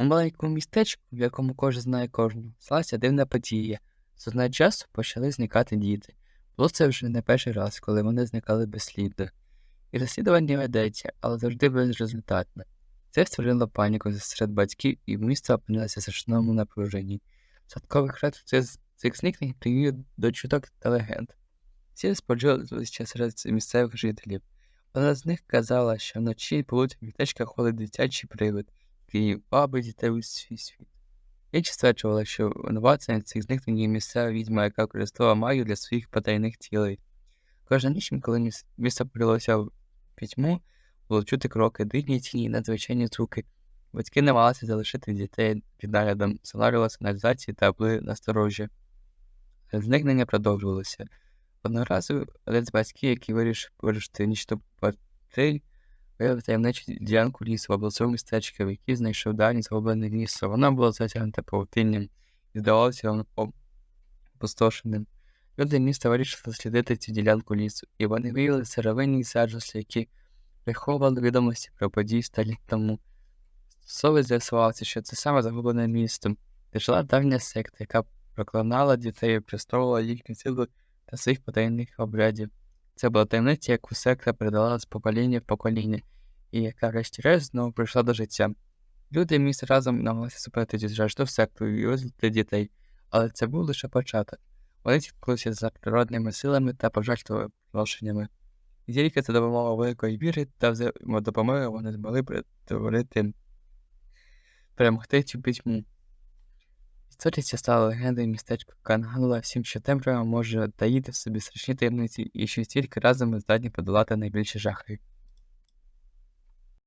У маленькому містечку, в якому кожен знає кожного, сталася дивна подія. З одного часу почали зникати діти. Було це вже не перший раз, коли вони зникали безслідно. І розслідування ведеться, але завжди безрезультатне. Це створило паніку серед батьків, і місто опинилося в страшному напруженні. Садковий хребт цих, зникнень привів до чуток та легенд. Всі споджувалися серед місцевих жителів. Одна з них казала, що вночі будуть в містечка ходить дитячий привид, який вабить дітей у свій світ. Інші стверджували, що винуватцем цих зникнень є місцева відьма, яка користувала магію для своїх потайних цілей. Кожна ніч, коли міс- місто прилося в пітьму, було чути кроки, дивні тіні, надзвичайні звуки. Батьки намагалися залишити дітей під наглядом соларіла сигналізації та були насторожі. Зникнення продовжувалося. Одного разу один з батьків, який вирішив вирушити нічну патруль, виявив таємничу ділянку лісу в обласовому містечку, в якій знайшов давнє загублене місце. Воно було затягнуте павутинням і здавалося воно опустошеним. Люди міста вирішили дослідити цю ділянку лісу, і вони виявили сировинні саджуси, які приховували відомості про події століть тому. Совість з'ясувалося, що це саме загублене місто, де жила давня секта, яка проклинала дітей пристовувала їхню силу та своїх потайних обрядів. Це була таємниця, яку секта передала з покоління в покоління, і яка врешті-решт знову прийшла до життя. Люди міста разом намагалися супротити жажду секту і визволити дітей, але це був лише початок. Вони зіткнулися за природними силами та пожертвуваннями. І тільки за допомогою великої віри та взаємодопомоги вони змогли перетворити перемогти цю пітьму. Історія ця стала легендою містечка, Кангала, всім, що темрява може таїти в собі страшні таємниці і що тільки разом ми здатні подолати найбільші жахи.